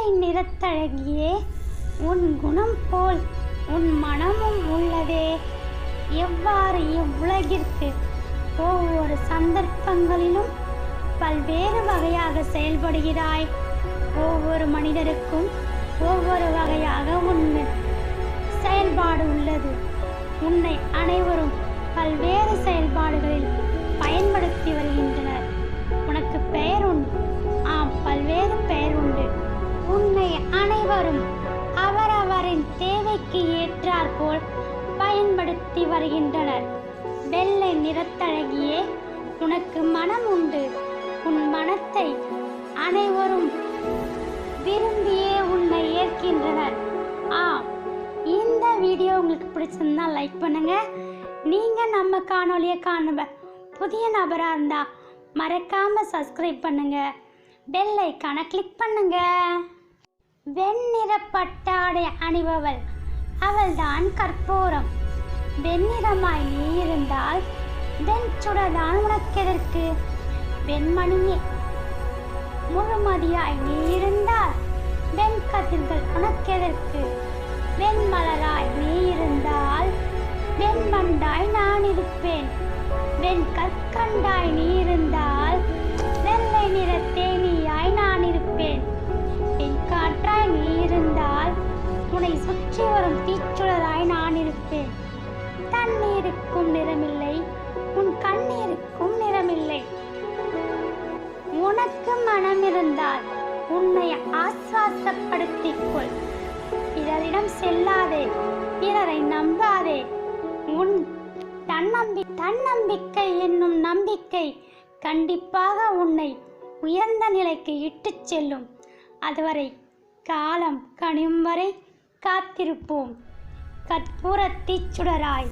வெள்ளை நிறத்தழகியே உன் குணம் போல் உன் மனமும் உள்ளதே. எவ்வாறு இவ்வுலகிற்கு ஒவ்வொரு சந்தர்ப்பங்களிலும் பல்வேறு வகையாக செயல்படுகிறாய்? ஒவ்வொரு மனிதருக்கும் ஒவ்வொரு வகையாக உண்மை செயல்பாடு உள்ளது. உன்னை அனைவரும் பல்வேறு செயல்பாடு அனைவரும் அவரவரின் தேவைக்கு ஏற்றாற்போல் பயன்படுத்தி வருகின்றனர். வெள்ளை நிறத்தழகியே உனக்கு மனம் உண்டு. உன் மனத்தை அனைவரும் விரும்பியே உன்னை ஏற்கின்றனர். ஆ இந்த வீடியோ உங்களுக்கு பிடிச்சிருந்தா லைக் பண்ணுங்க. நீங்க நம்ம காணொளியை காணுவ புதிய நபராக இருந்தா மறக்காம சப்ஸ்கிரைப் பண்ணுங்க. பெல் ஐக்கானை கிளிக் பண்ணுங்க. வெண்ணிற பட்டாடை அணிபவள். அவள்தான் கற்பூரம். வெண்ணிறமாய் நீ இருந்தால் வெண்சுடதான் உனக்கெதற்கு வெண்மணியே முழுமதியாய் நீ இருந்தால் வெண்கதிர்கள் உனக்கெதற்கு வெண்மலராய் நீ இருந்தால் வெண்மண்டாய் நான் இருப்பேன். வெண்கற்கண்டாய் நீ இருந்தால் கண்ணீருக்கும் நிறமில்லை. உன் கண்ணீருக்கும் நிறமில்லை. உனக்கு மனம் இருந்தால் உன்னை ஆஸ்வாசப்படுத்திக் கொள் பிறரிடம் செல்லாதே பிறரை நம்பாதே. உன் தன்னம்பி தன்னம்பிக்கை என்னும் நம்பிக்கை கண்டிப்பாக உன்னை உயர்ந்த நிலைக்கு இட்டுச் செல்லும். அதுவரை காலம் கனியும் வரை காத்திருப்போம். கற்பூரத்தீச்சுடராய்